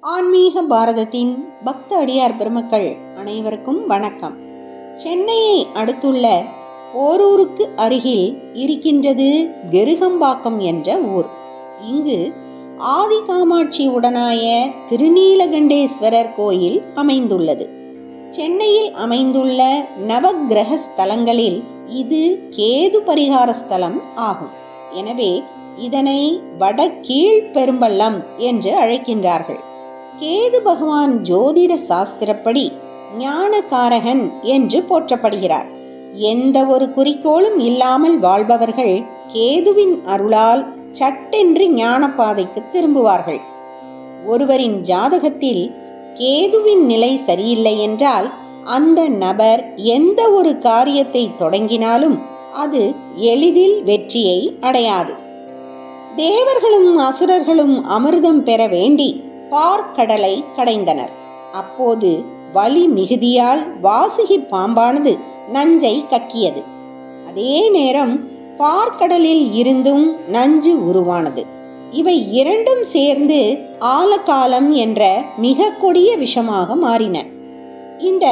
ஆன்மீக பாரதத்தின் பக்த அடியார் பெருமக்கள் அனைவருக்கும் வணக்கம். சென்னையை அடுத்துள்ள போரூருக்கு அருகில் இருக்கின்றது கெருகம்பாக்கம் என்ற ஊர். இங்கு ஆதி காமாட்சி உடனாய திருநீலகண்டேஸ்வரர் கோயில் அமைந்துள்ளது. சென்னையில் அமைந்துள்ள நவகிரக ஸ்தலங்களில் இது கேது பரிகார ஸ்தலம் ஆகும். எனவே இதனை வடகீழ் பெரும்பள்ளம் என்று அழைக்கின்றார்கள். கேது பகவான் ஜோதிட சாஸ்திரப்படி ஞானகாரகன் என்று போற்றப்படுகிறார். எந்த ஒரு குறிக்கோளும் இல்லாமல் வாழ்பவர்கள் கேதுவின் அருளால் சட்டென்று ஞான பாதைக்கு திரும்புவார்கள். ஒருவரின் ஜாதகத்தில் கேதுவின் நிலை சரியில்லை என்றால் அந்த நபர் எந்த ஒரு காரியத்தை தொடங்கினாலும் அது எளிதில் வெற்றியை அடையாது. தேவர்களும் அசுரர்களும் அமிர்தம் பெற வேண்டி பார்க்கடலை கடைந்தனர். அப்போது வலி மிகுதியால் வாசுகி பாம்பானது நஞ்சை கக்கியது. அதே நேரம் பார்க்கடலில் இருந்தும் நஞ்சு உருவானது. இவை இரண்டும் சேர்ந்து ஆலகாலம் என்ற மிக கொடிய விஷமாக மாறின. இந்த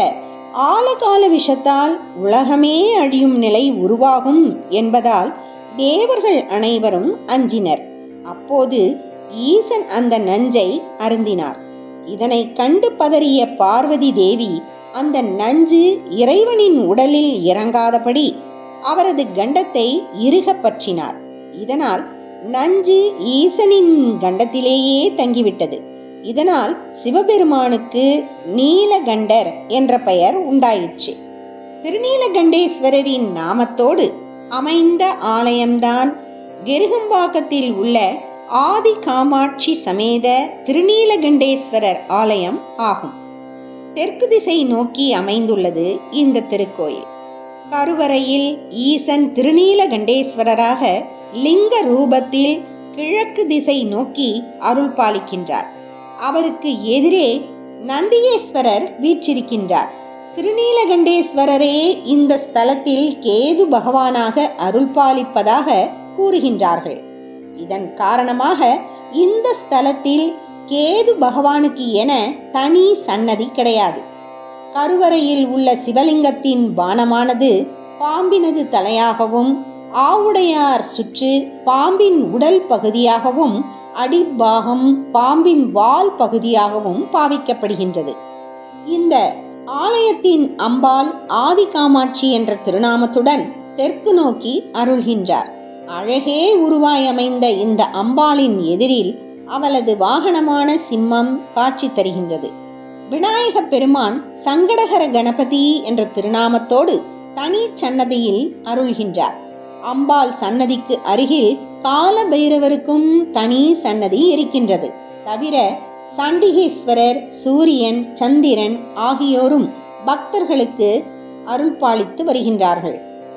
ஆலகால விஷத்தால் உலகமே அழியும் நிலை உருவாகும் என்பதால் தேவர்கள் அனைவரும் அஞ்சினர். அப்போது ஈசன் அந்த நஞ்சை அருந்தினார். இதனை கண்டு பதறிய பார்வதி தேவி அந்த நஞ்சு இறைவனின் உடலில் இறங்காதபடி அவரது கண்டத்தை இறுக பற்றினார். இதனால் நஞ்சு ஈசனின் கண்டத்திலேயே தங்கிவிட்டது. இதனால் சிவபெருமானுக்கு நீலகண்டர் என்ற பெயர் உண்டாயிற்று. திருநீலகண்டேஸ்வரரின் நாமத்தோடு அமைந்த ஆலயம்தான் கெருகம்பாக்கத்தில் உள்ள ஆதி காமாட்சி சமேத திருநீலகண்டேஸ்வரர் ஆலயம் ஆகும். தெற்கு திசை நோக்கி அமைந்துள்ளது இந்த திருக்கோயில். கருவறையில் ஈசன் திருநீலகண்டேஸ்வரராக லிங்க ரூபத்தில் கிழக்கு திசை நோக்கி அருள் பாலிக்கின்றார் அவருக்கு எதிரே நந்தியேஸ்வரர் வீற்றிருக்கின்றார். திருநீலகண்டேஸ்வரரே இந்த ஸ்தலத்தில் கேது பகவானாக அருள் பாலிப்பதாக கூறுகின்றார்கள். இதன் காரணமாக இந்த ஸ்தலத்தில் கேது பகவானுக்கு என தனி சன்னதி கிடையாது. கருவறையில் உள்ள சிவலிங்கத்தின் பானமானது பாம்பினது தலையாகவும் ஆவுடையார் சுற்று பாம்பின் உடல் பகுதியாகவும் அடிப்பாகம் பாம்பின் வால் பகுதியாகவும் பாவிக்கப்படுகின்றது. இந்த ஆலயத்தின் அம்பாள் ஆதி காமாட்சி என்ற திருநாமத்துடன் தெற்கு நோக்கி அருள்கின்றார். அழகே உருவாய் அமைந்த இந்த அம்பாளின் எதிரில் அவளது வாகனமான சிம்மம் காட்சி தருகின்றது. விநாயக பெருமான் சங்கடகர கணபதி என்ற திருநாமத்தோடு தனி சன்னதியில் அருள்கின்றார். அம்பாள் சன்னதிக்கு அருகில் கால பைரவருக்கும் தனி சன்னதி இருக்கின்றது. தவிர சண்டிகேஸ்வரர் சூரியன் சந்திரன் ஆகியோரும் பக்தர்களுக்கு அருள்பாலித்து வருகின்றார்கள்.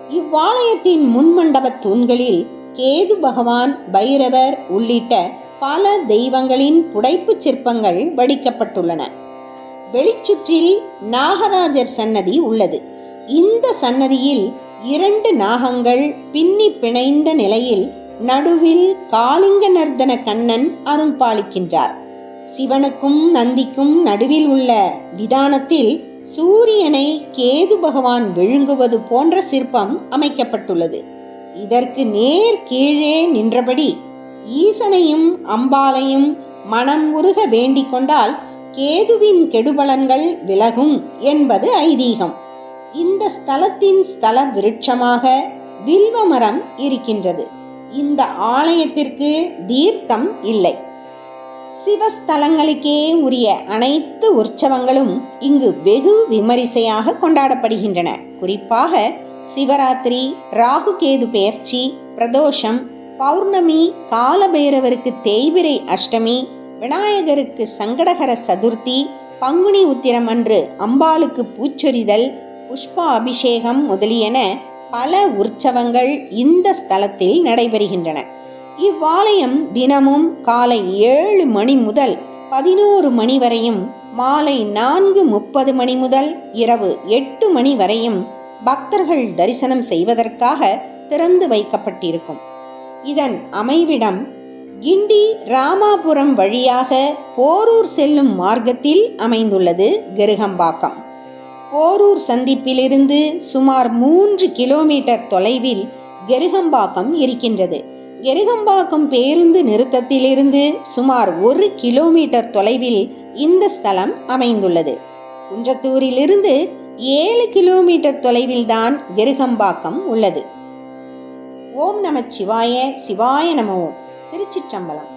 இவ்வாலயத்தின் முன்மண்டப தூண்களில் கேது பகவான் பைரவர் உள்ளிட்ட பல தெய்வங்களின் புடைப்பு சிற்பங்கள் வடிக்கப்பட்டுள்ளன. வெளிச்சுற்றில் நாகராஜர் சன்னதி உள்ளது. இந்த சன்னதியில் இரண்டு நாகங்கள் பின்னி பிணைந்த நிலையில் நடுவில் காளிங்க நர்தன கண்ணன் அருள்பாலிக்கின்றார். சிவனுக்கும் நந்திக்கும் நடுவில் உள்ள விதானத்தில் சூரியனை கேது பகவான் விழுங்குவது போன்ற சிற்பம் அமைக்கப்பட்டுள்ளது. இதற்கு நேர் கீழே நின்றபடி ஈசனையும் அம்பாலையும் மனம் உருக வேண்டிக் கொண்டால் கேதுவின் கெடுபலன்கள் விலகும் என்பது ஐதீகம். இந்த ஸ்தலத்தின் ஸ்தல விருட்சமாக வில்வமரம் இருக்கின்றது. இந்த ஆலயத்திற்கு தீர்த்தம் இல்லை. சிவஸ்தலங்களுக்கே உரிய அனைத்து உற்சவங்களும் இங்கு வெகு விமரிசையாக கொண்டாடப்படுகின்றன. குறிப்பாக சிவராத்திரி ராகுகேது பெயர்ச்சி பிரதோஷம் பௌர்ணமி காலபைரவருக்கு தேய்பிரை அஷ்டமி விநாயகருக்கு சங்கடகர சதுர்த்தி பங்குனி உத்திரம் அன்று அம்பாளுக்கு பூச்சொரிதல் புஷ்ப அபிஷேகம் முதலியன பல உற்சவங்கள் இந்த ஸ்தலத்தில் நடைபெறுகின்றன. இவ்வாலயம் தினமும் காலை ஏழு மணி முதல் பதினோரு மணி வரையும் மாலை நான்கு முப்பது மணி முதல் இரவு எட்டு மணி வரையும் பக்தர்கள் தரிசனம் செய்வதற்காக திறந்து வைக்கப்பட்டிருக்கும். இதன் அமைவிடம் கிண்டி ராமாபுரம் வழியாக போரூர் செல்லும் மார்க்கத்தில் அமைந்துள்ளது கெருகம்பாக்கம் போரூர் சந்திப்பிலிருந்து சுமார் மூன்று கிலோமீட்டர் தொலைவில் கெருகம்பாக்கம் இருக்கின்றது. கெருகம்பாக்கம் பேருந்து நிறுத்தத்திலிருந்து சுமார் ஒரு கிலோமீட்டர் தொலைவில் இந்த ஸ்தலம் அமைந்துள்ளது. குன்றத்தூரிலிருந்து ஏழு கிலோமீட்டர் தொலைவில் தான் கெருகம்பாக்கம் உள்ளது. ஓம் நம சிவாய சிவாய நம ஓம். திருச்சிற்றம்பலம்.